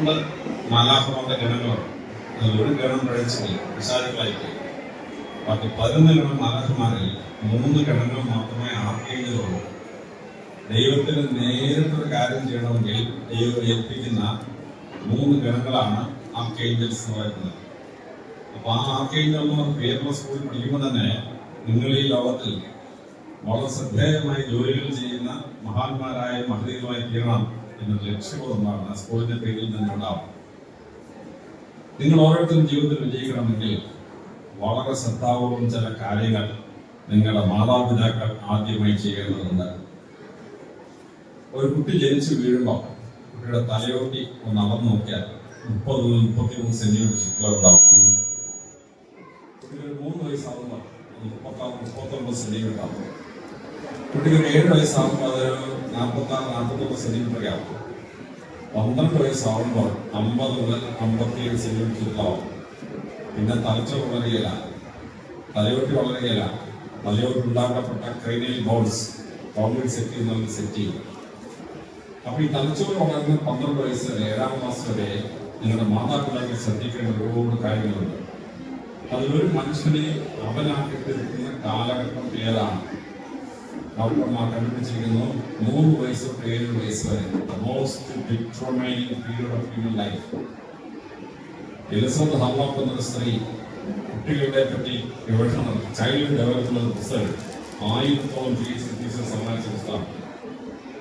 ഗണങ്ങളുണ്ട് അതിൽ ഒരു ഗണം പഴച്ചില്ല വിശാലുകളായിട്ട് ബാക്കി പതിനൊന്ന് ഗണം നാലാഹ്മാരിൽ മൂന്ന് ഗണങ്ങൾ മാത്രമേ ആർക്കേഞ്ചലുള്ളൂ ദൈവത്തിന് നേരിട്ടൊരു കാര്യം ചെയ്യണമെങ്കിൽ ദൈവം ഏൽപ്പിക്കുന്ന മൂന്ന് ഗണങ്ങളാണ് ആർക്കേഞ്ചൽസ് എന്ന് പറയുന്നത് അപ്പോൾ ആ ആർക്കേഞ്ചൽ എന്ന് സ്കൂളിൽ പഠിക്കുമ്പോൾ തന്നെ നിങ്ങൾ ഈ ലോകത്തിൽ വളരെ ശ്രദ്ധേയമായി ജോലികൾ ചെയ്യുന്ന മഹാന്മാരായ മഹതീയമായി തീരണം എന്നൊരു ലക്ഷ്യബോധമാണ് ആ സ്കൂളിന്റെ പേരിൽ തന്നെ നിങ്ങൾ ഓരോരുത്തരും ജീവിതത്തിൽ വിജയിക്കണമെങ്കിൽ വളരെ ശ്രദ്ധാപൂർവം ചില കാര്യങ്ങൾ നിങ്ങളുടെ മാതാപിതാക്കൾ ആദ്യമായി ചെയ്യേണ്ടതുണ്ട്. ഒരു കുട്ടി ജനിച്ചു വീഴുമ്പോൾ കുട്ടിയുടെ തലയോട്ടി ഒന്ന് അളന്നു നോക്കിയാൽ മുപ്പത് മുപ്പത്തിമൂന്ന് സെന്റിമീറ്റർ ചുറ്റുകൾ ഉണ്ടാവും. കുട്ടിക്ക് ഒരു മൂന്ന് വയസ്സാകുമ്പോൾ മുപ്പത്തൊമ്പത് സെന്റിമീറ്റർ ആകും കുട്ടിക്ക് ഒരു ഏഴ് വയസ്സാകുമ്പോൾ അതൊരു നാൽപ്പത്തി നാൽപ്പത്തൊന്ന് സെന്റിമീറ്റർ ആവും പന്ത്രണ്ട് വയസ്സാവുമ്പോൾ അമ്പത് മുതൽ അമ്പത്തിയേഴ് സെന്റിമീറ്റർ ചുറ്റളാവും പിന്നെ തലച്ച വളരുകയില്ല. തലയോട്ടി വളരുകയില്ല. തലയോട്ടി ഉണ്ടാക്കപ്പെട്ട ക്രൈനിയൽ ബോൺസ് കോൺക്രീറ്റ് സെറ്റ് ചെയ്യുന്നവർ സെറ്റ് ചെയ്യും. അപ്പൊ ഈ തലച്ചോറ് വളർന്ന് പന്ത്രണ്ട് വയസ്സ് വരെ ഏഴാം മാസം വരെ നിങ്ങളുടെ മാതാപിതാക്കൾ ശ്രദ്ധിക്കേണ്ട ഒരുപാട് കാര്യങ്ങളുണ്ട്. അതിലൊരു മനുഷ്യനെ അവനാക്കി തീർക്കുന്ന കാലഘട്ടം ഏതാണ്? കണ്ടുപിടിച്ചിരിക്കുന്നു. മൂന്ന് വയസ്സ് തൊട്ട് ഏഴ് വയസ്സ് വരെ. Most determining period of human life Elizabeth Hurlock എന്നൊരു സ്ത്രീ കുട്ടികളെ പറ്റി ഗവേഷണം ചൈൽഡ് ഡെവലപ്മെന്റ് റിസർച്ച് ആയിരത്തോളം പി എച്ച് ടീച്ചർ സമ്മാനിച്ച പുസ്തകം.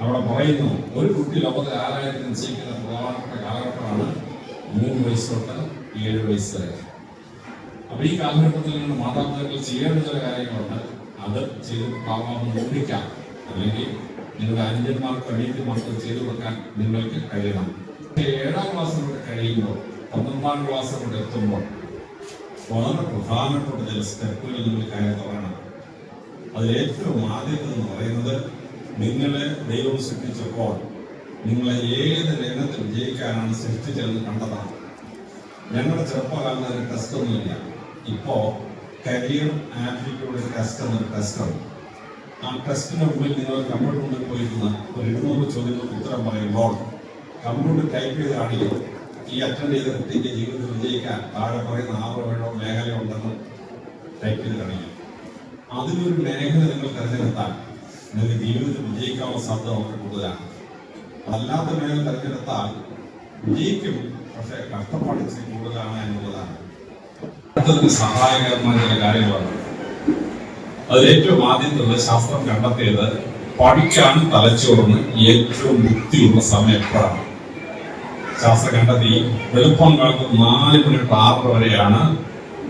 അവിടെ പറയുന്നു ഒരു കുട്ടി ലോകത്തിൽ ആരായിട്ട് നിശ്ചയിക്കുന്ന പ്രധാനപ്പെട്ട കാലഘട്ടമാണ് മൂന്ന് വയസ്സ് തൊട്ട് ഏഴ് വയസ്സ് വരെ. അപ്പൊ ഈ കാലഘട്ടത്തിൽ നിന്ന് മാതാപിതാക്കൾ ചെയ്യേണ്ട ചില കാര്യങ്ങളുണ്ട്. അത് ചെയ്ത് പാവാമെന്ന് ഓടിക്കാം അല്ലെങ്കിൽ നിങ്ങളുടെ അനുജന്മാർക്ക് മാത്രം ചെയ്തു കൊടുക്കാൻ നിങ്ങൾക്ക് കഴിയണം. ഏഴാം ക്ലാസ് കൂടെ കഴിയുമ്പോൾ പന്ത്രണ്ടാം ക്ലാസ് കൂടെ എത്തുമ്പോൾ വളരെ പ്രധാനപ്പെട്ട ചില സ്റ്റെപ്പുകൾ നിങ്ങൾ കയറണം അതിലേറ്റവും അതിൽ ഏറ്റവും ആദ്യത്തെ എന്ന് പറയുന്നത് നിങ്ങളെ ദൈവം സൃഷ്ടിച്ചപ്പോൾ നിങ്ങളെ ഏത് രംഗത്ത് വിജയിക്കാനാണ് സൃഷ്ടിച്ചതെന്ന് കണ്ടതാണ്. ഞങ്ങളുടെ ചെറുപ്പകാലത്ത് അതിന് ടെസ്റ്റ് ഒന്നുമില്ല. ഇപ്പോ കരിയർ ആഫ്രിക്കയുടെ ടെസ്റ്റ് എന്നൊരു ടെസ്റ്റ് ഉണ്ട് ആ ടെസ്റ്റിന് മുമ്പിൽ നിങ്ങൾ കമ്പ്യൂട്ടർ മുമ്പിൽ പോയിരുന്ന ഒരു ഇരുന്നൂറ് ചോദ്യങ്ങൾക്ക് ഉത്തരം പറയുമ്പോൾ കമ്പ്യൂട്ടർ ടൈപ്പ് ചെയ്താണെങ്കിലും ഈ അറ്റൻഡ് ചെയ്ത കുട്ടിക്ക് ജീവിതത്തിൽ വിജയിക്കാൻ താഴെ പറയുന്ന ആറോ ഏഴോ മേഖലയുണ്ടെന്ന് ടൈപ്പ് ചെയ്ത് കാണിക്കും. അതിലൊരു മേഖല നിങ്ങൾ തിരഞ്ഞെടുത്താൽ നിങ്ങൾക്ക് ജീവിതത്തിൽ വിജയിക്കാനുള്ള സാധ്യത വളരെ കൂടുതലാണ്. അല്ലാത്ത മേഖല തിരഞ്ഞെടുത്താൽ വിജയിക്കും പക്ഷെ കഷ്ടപ്പാട് ഇച്ചിരി കൂടുതലാണ് എന്നുള്ളതാണ്. സഹായകരമായ ചില കാര്യങ്ങളാണ്. അതിൽ ഏറ്റവും ആദ്യത്തുള്ള ശാസ്ത്രം കണ്ടെത്തിയത് പഠിക്കാൻ തലച്ചോറിന് ഏറ്റവും ബുദ്ധിയുള്ള സമയം എപ്പോഴാണ്? ശാസ്ത്രം കണ്ടെത്തി വെളുപ്പം കാലത്ത് നാല് മിനിറ്റ് ആറ് വരെയാണ്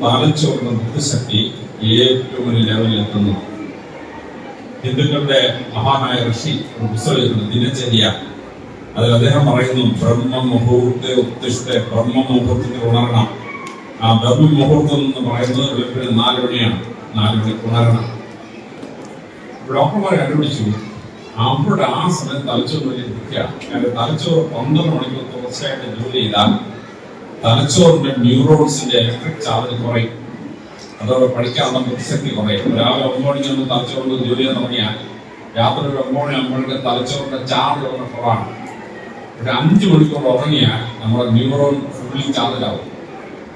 തലച്ചോറിന്റെ ബുദ്ധിശക്തി ഏറ്റവും ലെവലിൽ എത്തുന്നത്. ഹിന്ദുക്കളുടെ മഹാനായ ഋഷി പുസ്തകം ദിനചര്യ. അതിൽ അദ്ദേഹം പറയുന്നു ബ്രഹ്മ മുഹൂർത്തെ ഉത്തിഷ്ഠ ബ്രഹ്മ മുഹൂർത്തത്തിൽ ഉണരണം ആ ബ്രഹ്മ മുഹൂർത്തം എന്ന് പറയുന്നത് വെളുപ്പിന് നാല് മണിയാണ്. നാല് മണി പുണരണം ഡോക്ടർമാർ കണ്ടുപിടിച്ചു. അവരുടെ ആ സമയം തലച്ചോറ് വലിയ വൃത്തിയാണ് കാരണം തലച്ചോറ് പന്ത്രണ്ട് മണിക്കൂർ തുടർച്ചയായിട്ട് ജോലി ചെയ്താൽ തലച്ചോറിന്റെ ന്യൂറോൺസിന്റെ ഇലക്ട്രിക് ചാർജ് കുറയും. അതോടെ പഠിക്കാനുള്ള ബുദ്ധിശക്തി കുറയും. രാവിലെ ഒമ്പത് മണിക്കൊന്ന് തലച്ചോറിന് ജോലി ചെയ്യാൻ തുടങ്ങിയാൽ രാത്രി ഒരു ഒമ്പത് മണി ആകുമ്പോഴേക്ക് തലച്ചോറിന്റെ ചാർജ് വളരെ കുറവാണ്. ഒരു അഞ്ച് മണിക്കൂർ ഉറങ്ങിയാൽ നമ്മുടെ ന്യൂറോൺ ഫുള്ളി ചാർജ് ആവും.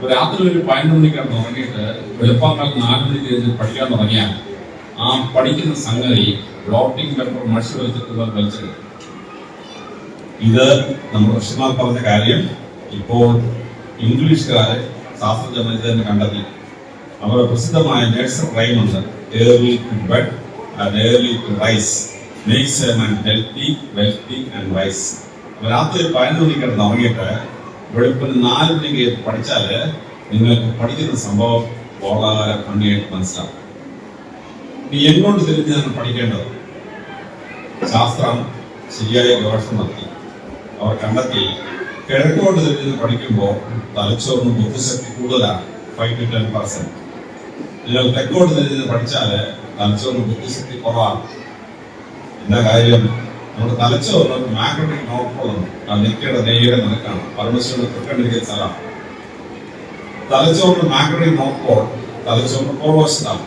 രാത്രി ഒരു പതിനൊന്ന് മണിക്കാണ് ഉറങ്ങിയിട്ട് വെളുപ്പാങ്കാൽ നാല് മണിക്ക് കഴിഞ്ഞ് പഠിക്കാൻ തുടങ്ങിയാൽ ആ പഠിക്കുന്ന സംഗതി ബ്ലോട്ടിംഗ് പേപ്പർ മഷി വെച്ചിട്ട് വലിച്ചെടുക്കും ഇത് നമ്മൾ ഋഷിമാർ പറഞ്ഞ കാര്യം ഇപ്പോൾ ഇംഗ്ലീഷുകാരെ ശാസ്ത്രജ്ഞർ തന്നെ കണ്ടെത്തി. അവർ പ്രസിദ്ധമായ നേഴ്സർ റൈം ഉണ്ട്. Early bed and early rise makes healthy wealthy and wise രാത്രി പതിനൊന്ന് മണിക്കാണ് തുടങ്ങിയിട്ട് വെളുപ്പിന് നാല് മണിക്ക് പഠിച്ചാൽ നിങ്ങൾക്ക് പഠിക്കുന്ന സംഭവം വളരെ ഭംഗിയായിട്ട് മനസ്സിലാവും. നീ എങ്ങോട്ട് തിരിഞ്ഞാണ് പഠിക്കേണ്ടത്? ശാസ്ത്രം ശരിയായ ഗവേഷണം നടത്തി. അവർ കണ്ടെത്തി കിഴക്കോട്ട് തിരിഞ്ഞ് പഠിക്കുമ്പോൾ തലച്ചോറിന് ബുദ്ധിശക്തി കൂടുതലാണ് ഫൈവ് ടു ടെൻ പെർസെന്റ് നിങ്ങൾ തെക്കോട്ട് തിരിഞ്ഞ് പഠിച്ചാൽ തലച്ചോറിന് ബുദ്ധിശക്തി കുറവാണ്. എന്താ കാര്യം? നമ്മുടെ തലച്ചോറിന് മാഗ്നറ്റിക് നോക്കുന്നുണ്ട് ആ നെക്കയുടെ നെയ്യുടെ നിരക്കാണ് പരമശിവന് തൃക്കണ്ടിരിക്കുന്ന സ്ഥലമാണ്. തലച്ചോറിന് മാഗ്നറ്റിക് നോക്കുമ്പോൾ തലച്ചോറിന് പുറവശത്താണ്.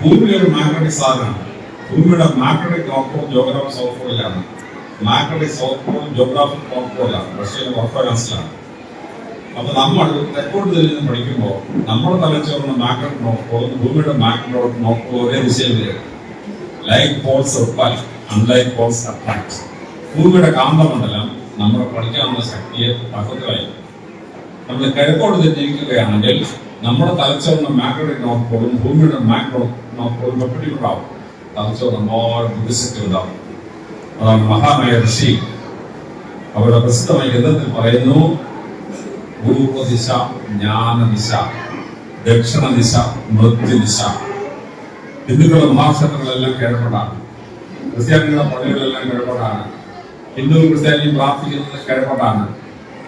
ഭൂമി ഒരു മാഗ്നറ്റിക് സാധനമാണ്. ഭൂമിയുടെ മാഗ്നറ്റിക് നോക്കുമ്പോൾ geography south pole geographic north പോളാണ് റഷ്യയിലെ ഓർഫോഗൻസിലാണ് അപ്പൊ നമ്മൾ തെക്കോട്ട് തിരിഞ്ഞ് പഠിക്കുമ്പോൾ നമ്മുടെ തലച്ചോറിന് മാഗ്നറ്റ് നോക്കുമ്പോൾ പോൾ ഭൂമിയുടെ മാക്രഡ് നോക്കുമ്പോൾ പോൾ ഒരേ ദിശയിൽ like poles repel unlike poles attract ഭൂമിയുടെ കാന്തമണ്ഡലം നമ്മുടെ പഠിക്കാവുന്ന ശക്തിയെ പകർത്തുകയായി നമ്മൾ കിഴക്കോട്ട് തിരിഞ്ഞിരിക്കുകയാണെങ്കിൽ നമ്മുടെ തലച്ചോറിന്റെ മാക്രോട്ടിക് നോർത്ത് പോലും ഭൂമിയുടെ മാക്രോ നോർത്ത് പോലും പെർപെൻഡിക്കുലർ തലച്ചോറിന് നമ്മോട് ബുദ്ധിശക്തി ഉണ്ടാവും അതാണ് മഹാനായ ഋഷി. അവരുടെ പ്രസിദ്ധമായ ഗ്രന്ഥത്തിൽ പറയുന്നു പൂർവദിശ ജ്ഞാനദിശ ദക്ഷിണദിശ മൃത്യുദിശ ഹിന്ദുക്കളുടെ മഹാക്ഷേത്രങ്ങളെല്ലാം കേൾപ്പെടാണ് ക്രിസ്ത്യാനികളുടെ പള്ളികളെല്ലാം കിഴക്കോട്ടാണ് ഹിന്ദു ക്രിസ്ത്യാനിയും പ്രാർത്ഥിക്കുന്നത് കിഴക്കോട്ടാണ്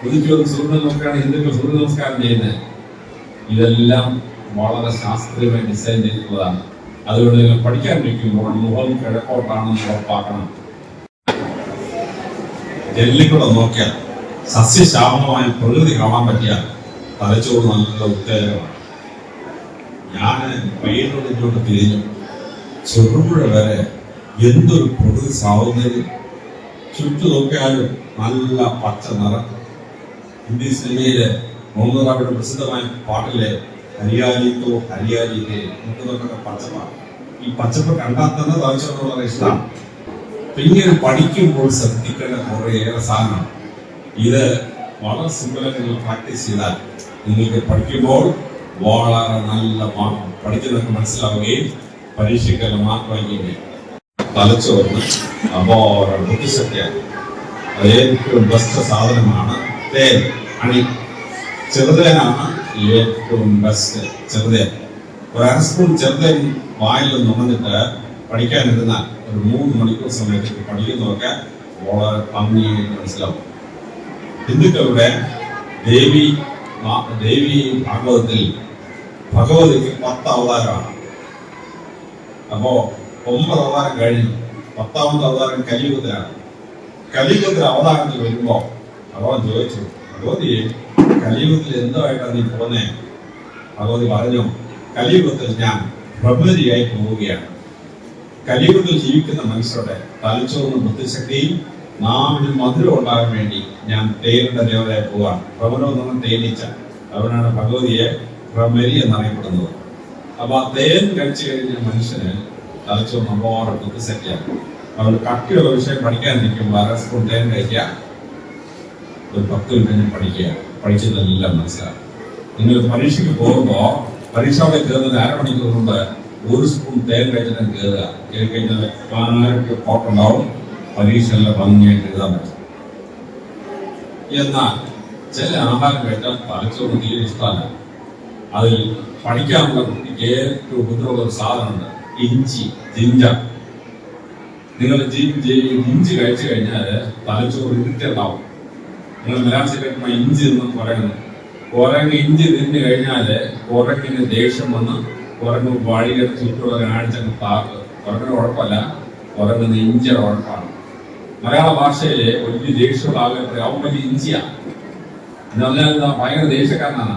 ഉദിച്ചു വന്ന് സൂര്യ നോക്കുകയാണ് ഹിന്ദുക്കൾ സൂര്യ നമസ്കാരം ചെയ്യുന്നത്. ഇതെല്ലാം വളരെ ശാസ്ത്രീയമായി ഡിസൈൻ ചെയ്തിട്ടുള്ളതാണ്. അതുകൊണ്ട് നിങ്ങൾ പഠിക്കാൻ വയ്ക്കുമ്പോൾ മുഖം കിഴക്കോട്ടാണെന്ന് ഉറപ്പാക്കണം. ഡൽഹിക്കൂടെ നോക്കിയാൽ സസ്യശാമമായ പ്രകൃതി കാണാൻ പറ്റിയ തലച്ചോറ് നല്ല ഉത്തേജനമാണ് ഞാൻ പേരുകളിലോട്ട് തിരിഞ്ഞു. ചെറുപുഴ വരെ എന്തൊരു പ്രകൃതി സൗന്ദര്യം. ചുറ്റു നോക്കിയാലും നല്ല പച്ച നിറം. ഹിന്ദി സിനിമയിലെ മുഹമ്മദ് പ്രസിദ്ധമായ പാട്ടിലെ ഹരിയാലിക്കോ ഹരിയാലിക്കേ എന്നൊക്കെ പച്ചപ്പാണ് ഈ പച്ചപ്പ് കണ്ടാൽ തന്നെ വളരെ ഇഷ്ടമാണ്. പിന്നീട് പഠിക്കുമ്പോൾ ശ്രദ്ധിക്കേണ്ട കുറേയേറെ സാധനം ഇത് വളരെ സിമ്പിളായി നിങ്ങൾ പ്രാക്ടീസ് ചെയ്താൽ നിങ്ങൾക്ക് പഠിക്കുമ്പോൾ വളരെ നല്ല മാർക്ക് പഠിക്കുന്നതൊക്കെ മനസ്സിലാവുകയും പരീക്ഷയ്ക്കെല്ലാം മാർക്ക് വാങ്ങിക്കുകയും തലച്ചോറിന് അപ്പോ ബുദ്ധിശക്തിയാണ് ഏറ്റവും ബെസ്റ്റ് സാധനമാണ് തേൻ. അണി ചെറുതേനാണ് ഏറ്റവും ബെസ്റ്റ് ചെറുതേൻ. ഒരു അരസ്പൂൺ ചെറുതേൻ വായിൽ നുണഞ്ഞിട്ട് പഠിക്കാനിരുന്നാൽ ഒരു മൂന്ന് മണിക്കൂർ സമയത്തേക്ക് പഠിക്കുന്നതൊക്കെ വളരെ ഭംഗിയായിട്ട് മനസ്സിലാവും. ഹിന്ദുക്കളുടെ ദേവി ദേവി ഭാഗവതത്തിൽ ഭഗവതിക്ക് പത്ത് അവതാരമാണ്. അപ്പോ ഒമ്പത് അവതാരം കഴിഞ്ഞു. പത്താമത്തെ അവതാരം കലിയുഗത്തിലാണ്. കലിയുഗത്തിൽ അവതാരത്തിൽ വരുമ്പോ ഭഗവാൻ ചോദിച്ചു ഭഗവതി കലിയുഗത്തിൽ എന്തുമായിട്ടാണ് നീ പോകുന്നേ? ഭഗവതി പറഞ്ഞു കലിയുഗത്തിൽ ഞാൻ ബ്രഹ്മചരിയായി പോവുകയാണ്. കലിയുഗത്തിൽ ജീവിക്കുന്ന മനുഷ്യരുടെ തലച്ചോറിന് ബുദ്ധിശക്തിയും നാവിന് മധുരം ഉണ്ടാകാൻ വേണ്ടി ഞാൻ തേരിന്റെ ദേവതയായി പോവാണ്. ഭ്രമനോന്നും എന്ന് അവനാണ് ഭഗവതിയെ ഭ്രമരി എന്നറിയപ്പെടുന്നത്. അപ്പൊ ആ തേൻ കഴിച്ചു കഴിഞ്ഞ മനുഷ്യന് തലച്ചോറ് നല്ലോണം ബുദ്ധിശക്തിയാണ് അവർ കട്ടിയുള്ള വിഷയം പഠിക്കാതിരിക്കും വേറെ സ്പൂൺ തേൻ കഴിക്കുക ഒരു പത്ത് മിനിറ്റ് പഠിക്കുക. പഠിച്ചതെല്ലാം മനസ്സിലാക്കും നിങ്ങൾ പരീക്ഷയ്ക്ക് പോകുമ്പോൾ പരീക്ഷയുടെ കയറുന്നതിന് അരമണിക്കൂർ കൊണ്ട് ഒരു സ്പൂൺ തേൻ കഴിച്ചിട്ട് കയറുക. കയറി കഴിഞ്ഞാൽ പതിനായിരം പോട്ടുണ്ടാവും പരീക്ഷ എല്ലാം ഭംഗിയായിട്ട് എഴുതാൻ പറ്റും. എന്നാൽ ചില ആഹാരം കഴിച്ചാൽ തലച്ചോറ് തീരെ ഇഷ്ടമല്ല. അതിൽ പഠിക്കാനുള്ള കുട്ടിക്ക് ഏറ്റവും ഉപദ്രവമുള്ള ഒരു സാധനമുണ്ട്. ഇഞ്ചി ജിഞ്ചർ നിങ്ങൾ ഇഞ്ചി കഴിച്ചു കഴിഞ്ഞാൽ തലച്ചോറ് ഇരുട്ടുണ്ടാവും നിങ്ങൾ മലയാളത്തിൽ കേൾക്കുമ്പോൾ ഇഞ്ചി എന്ന് പറയുന്നു കുരങ്ങ് ഇഞ്ചി തിന്നു കഴിഞ്ഞാൽ കുരങ്ങിന് ദേഷ്യം വന്ന് കുരങ്ങ് വഴിയുടെ ചുറ്റുള്ള കാണിച്ചങ്ങ് താക്ക് കുരങ്ങിന് കുഴപ്പമല്ല കുരങ്ങുന്ന ഇഞ്ചിയുടെ കുഴപ്പമാണ് മലയാള ഭാഷയിലെ വലിയ ദേഷ്യമുള്ള ആളുകൾ അവൻ വലിയ ഇഞ്ചിയാണ് എന്ന് പറഞ്ഞാൽ ഭയങ്കര ദേഷ്യക്കാരനാണ്.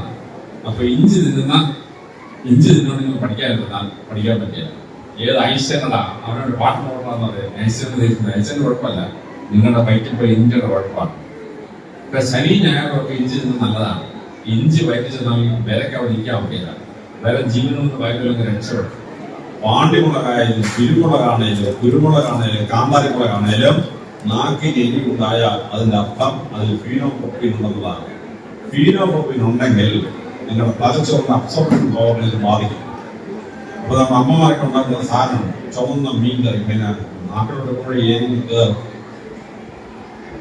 അപ്പൊ ഇഞ്ചി തിന്നുന്ന ഇഞ്ചി തിന്നാൻ നിങ്ങൾ പഠിക്കാതിരുന്നാൽ പഠിക്കാൻ പറ്റില്ല. ഏത് ഐശ്വര്യടാ അവനോട് പാട്ട് നോക്കണമെന്ന് പറയും ഐശ്വര്യം ദേഷ്യം ഐശ്വര്യം കുഴപ്പമല്ല. നിങ്ങളുടെ വയറ്റിൽ പോയി ഇഞ്ചിയുടെ കുഴപ്പമാണ്. ഇപ്പൊ ശനി ഞായറൊക്കെ ഇഞ്ചി നിന്ന് നല്ലതാണ്. ഇഞ്ചി വയറ്റിൽ ചെന്നാൽ വിലക്ക് അവിടെ ഇരിക്കാൻ പറ്റില്ല. വില ജീവനൊന്നും വയറ്റിലൊക്കെ രക്ഷപ്പെടും പാണ്ടിമുളകായാലും കുരുമുളകാണേലും കുരുമുളകാണേലും കാന്താരിമുളകാണേലും നാക്കിന് എരിവുണ്ടായാൽ അതിന്റെ അർത്ഥം അതിൽ ഫീനോപ്രോപ്പീൻ ഉണ്ടെന്നതാണ് പൊപ്പിൻ ഉണ്ടെങ്കിൽ നിങ്ങളുടെ തലച്ചോറിന്റെ അബ്സോർപ്ഷൻ പവറിൽ ബാധിക്കും. അപ്പൊ നമ്മുടെ അമ്മമാർക്ക് ഉണ്ടാക്കുന്ന സാധനം ചുവന്ന മീൻ കറി പിന്നെ നാട്ടിലോട്ട് കൂടെ ഏരിയിൽ കയറും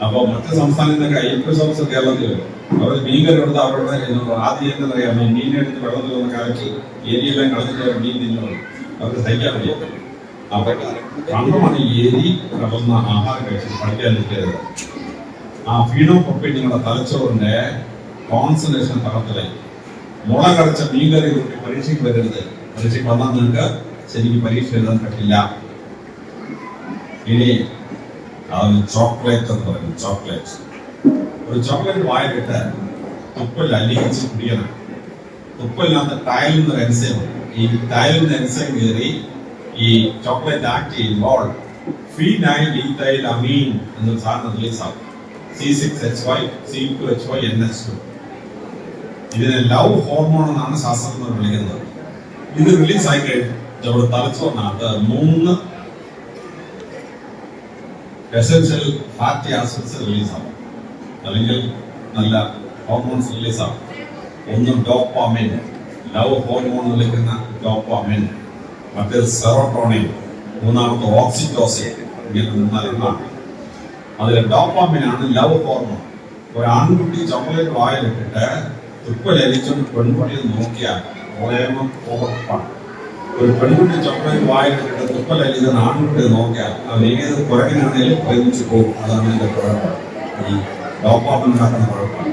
അപ്പൊ മറ്റ് സംസ്ഥാനങ്ങളിലൊക്കെ അയ്യപ്പ സോമസ് കേരളത്തിൽ വരും അവർ മീൻ കറി കൊടുത്ത് അവരുടെ കയ്യിൽ ആദ്യം എന്താ മീൻ എടുത്ത് വെള്ളത്തിൽ ഒന്ന് കലക്കി ഏരിയെല്ലാം കളഞ്ഞിട്ട് അവർ മീൻ തിന്നുള്ളൂ അവർക്ക് സഹിക്കാൻ വയ്യ അപ്പൊ കണ്ണമാണ് ഏരി കലർന്ന ആഹാരം കഴിച്ച് പഠിക്കാൻ നിൽക്കരുത് ആ ഫീനോപ്രോപ്പീൻ നിങ്ങളുടെ തലച്ചോറിന്റെ കോൺസെൻട്രേഷൻ തളർത്തലേ മുള കടച്ച മീൻ കറി കൂട്ടി പരീക്ഷയ്ക്ക് വരരുത് പരീക്ഷയ്ക്ക് വന്നാൽ നിങ്ങൾക്ക് ശരിക്കും പരീക്ഷ എഴുതാൻ പറ്റില്ല. ഇനി ചോക്ലേറ്റ് എന്ന് പറയും ചോക്ലേറ്റ് ഒരു ചോക്ലേറ്റ് വായിലിട്ട് തുപ്പൽ അലിയിച്ച് കുടിക്കണം. തുപ്പലിനകത്ത് ടയലിൽ നിന്ന് എൻസൈം ഈ നിന്ന് എൻസൈം കയറി ഈ ചോക്ലേറ്റ് ആക്ട് ചെയ്യുമ്പോൾ അമീൻ എന്നൊരു സാധനം റിലീസാകും C six H Y C two H Y N H two ഇതിനെ ലവ് ഹോർമോൺ എന്നാണ് ശാസ്ത്രജ്ഞർ വിളിക്കുന്നത്. ഇത് റിലീസ് ആയി കഴിഞ്ഞു. നമ്മുടെ തലച്ചോറിനകത്ത് മൂന്ന് എസെൻഷ്യൽ ഫാറ്റി ആസിഡ്സ് റിലീസ് ആവും. അല്ലെങ്കിൽ നല്ല ഹോർമോൺസ് റിലീസ് ആവും. ഒന്ന് ഡോപ്പാമിൻ ലവ് ഹോർമോൺ വിളിക്കുന്ന ഡോപ്പാമിൻ മറ്റേത് സെറോട്ടോണിൻ മൂന്നാമത്തെ ഓക്സിറ്റോസിൻ ഇങ്ങനെ മൂന്നാലെണ്ണമാണ് അതിൽ ഡോപ്പാമിൻ ആണ് ലവ് ഹോർമോൺ ഒരു ആൺകുട്ടി ചോക്ലേറ്റ് വായിലിട്ടിട്ട് തുപ്പലരിച്ചും പെൺകുട്ടിയെ നോക്കിയാൽ പ്രേമം ഉറപ്പാണ് ഒരു പെൺകുട്ടി ചോക്ലേറ്റ് വായിലിട്ടിട്ട് തുപ്പലരിക്കുന്ന ആൺകുട്ടി നോക്കിയാൽ അവൻ ഏത് കുരങ്ങനാണേലും പ്രേമിച്ചു പോകും. അതാണ് എന്റെ കുഴപ്പം. ഈ ഡോപ്പാമിൻ ഉണ്ടാക്കുന്ന കുഴപ്പം.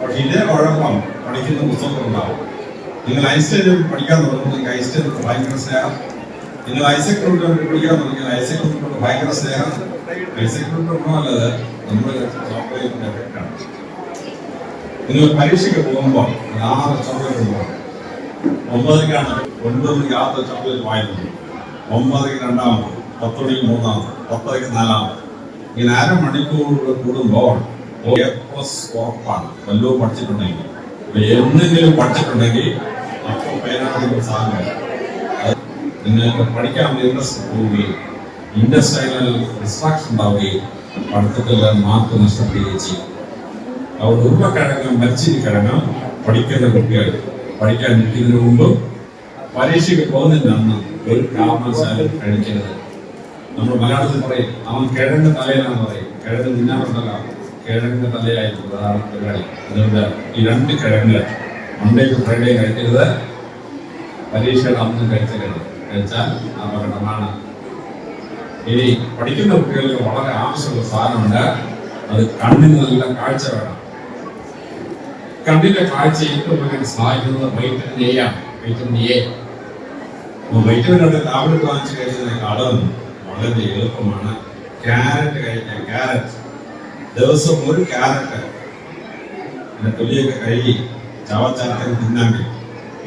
പക്ഷെ ഇതേ കുഴപ്പം പഠിക്കുന്ന പുസ്തകത്തിലുണ്ടാവും. നിങ്ങൾ ഐൻസ്റ്റൈനെ പഠിക്കാൻ തുടങ്ങുമ്പോൾ നിങ്ങൾക്ക് ഐൻസ്റ്റൈൻ ഭയങ്കര സ്നേഹം. നിങ്ങൾ ഐസക് ന്യൂട്ടനെ പഠിക്കാൻ തുടങ്ങിയാൽ ഐസക് ന്യൂട്ടനോട് ഭയങ്കര സ്നേഹം. ഐസക് ന്യൂട്ടൻ ഒന്നുമല്ലത് നമ്മൾ ചോക്ലേറ്റിന്റെ എഫക്റ്റാണ് നിങ്ങൾ പരീക്ഷയ്ക്ക് പോകുമ്പോൾ ആറ് ചോക്ലേറ്റ് ഉണ്ടാവും ഒമ്പതിനാണ് ഒൻപത് യാത്ര ചോക്ലേറ്റ് വായുന്നത് ഒമ്പതിന് രണ്ടാമത് പത്ത് മൂന്നാമത് പത്തരയ്ക്ക് നാലാമത്. ഇങ്ങനെ അര മണിക്കൂർ കൂടുമ്പോൾ ഉറപ്പാണ്. വല്ലതും പഠിച്ചിട്ടുണ്ടെങ്കിൽ എന്തെങ്കിലും പഠിച്ചിട്ടുണ്ടെങ്കിൽ അപ്പോൾ പേരാണെങ്കിൽ സാധനം. നിങ്ങൾക്ക് പഠിക്കാൻ ഇൻട്രസ്റ്റ് പോവുകയും ഇൻഡസ്ട്രിയൽ ഡിസ്ട്രാക്ഷൻ ഉണ്ടാവുകയും പഠിത്തത്തിൽ മാർക്ക് നഷ്ടപ്പെടുകയും ചെയ്യും. അതുകൊണ്ട് ഉരുളക്കിഴങ്ങും മരിച്ചിരിക്കിഴങ്ങും പഠിക്കുന്ന കുട്ടികൾ പഠിക്കാൻ നിൽക്കുന്നതിന് മുമ്പ് പരീക്ഷയ്ക്ക് പോകുന്നില്ല അന്ന് ഒരു കാരണവശാലും കഴിക്കരുത് നമ്മൾ മലയാളത്തിൽ പറയും അവൻ കിഴങ്ങ് തലയിലാണ് പറയും. കിഴങ്ങ് തിന്നാറുണ്ടല്ലോ കിഴങ്ങ് തലയായിരുന്നു പ്രധാന പരിപാടി. അതുകൊണ്ട് ഈ രണ്ട് കിഴങ്ങ് മണ്ടേക്ക് ഫ്രൈഡേ കഴിക്കരുത്. പരീക്ഷയുടെ അന്ന് കഴിച്ചരുത് കഴിച്ചാൽ അപകടമാണ് ഇനി പഠിക്കുന്ന കുട്ടികൾക്ക് വളരെ ആവശ്യമുള്ള സാധനമുണ്ട്. അത് കണ്ണിന് നല്ല കാഴ്ച വേണം. കണ്ണിന്റെ കാഴ്ച ഏറ്റവും വലിയ സഹായിക്കുന്നത് വൈറ്റമിൻ എ ആണ് വൈറ്റമിൻ എ വൈറ്റമിൻ ഉണ്ട് ടാബ്ലറ്റ് വാങ്ങിച്ചു കഴിച്ചതിനേക്കാളും വളരെ എളുപ്പമാണ് ക്യാരറ്റ് കഴിക്കാൻ ക്യാരറ്റ് ദിവസം ഒരു ക്യാരറ്റ് പിന്നെ തൊലിയൊക്കെ കഴുകി ചവച്ചാർക്കാൻ തിന്നാൻ കഴിയും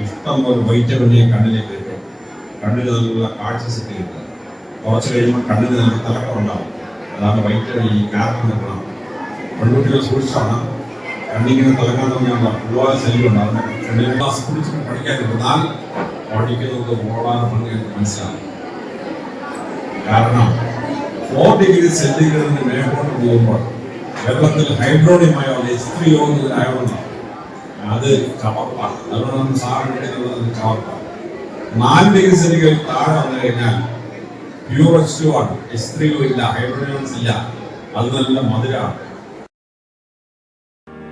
ഇഷ്ടം പോലെ വൈറ്റമിൻ എ കണ്ണിലേക്ക് കിട്ടും കണ്ണിന് നല്ല കാഴ്ച ശക്തി കിട്ടും കുറച്ച് കഴിയുമ്പോൾ കണ്ണിന് നല്ല തിളക്കം ഉണ്ടാവും അതാണ് വൈറ്റമിൻ ഈ ക്യാരറ്റിന്റെ ഗുണം പെൺകുട്ടികൾ സൂക്ഷിച്ചാണ് കണ്ണിങ്ങനെ തിളക്കാൻ ഞാൻ ഒരുപാട് ശല്യമുണ്ടാകും കണ്ണിന് ക്ലാസ് കുടിച്ചിട്ട് പഠിക്കാതിരുന്നാൽ പഠിക്കുന്നത് ഓടാൻ എനിക്ക് മനസ്സിലാവും കാരണം ഫോർ ഡിഗ്രി സെന്റിഗ്രേഡിന് മേലോട്ട് പോകുമ്പോൾ വെള്ളത്തിൽ ഹൈഡ്രോണിയമായ എസ്ത്രിയോന്നതിനായോണ്ട് അത് കവർപ്പാണ് അതുകൊണ്ട് നമ്മൾ അത് കവർപ്പാണ് നാല് ഡിഗ്രി സെന്റിഗ്രേഡ് താഴെ വന്നു കഴിഞ്ഞാൽ പ്യൂർ എസ് ആണ്. എസ്ത്രിയോ ഇല്ല ഹൈഡ്രോണിയംസ് ഇല്ല. അത് നല്ല മധുരമാണ്.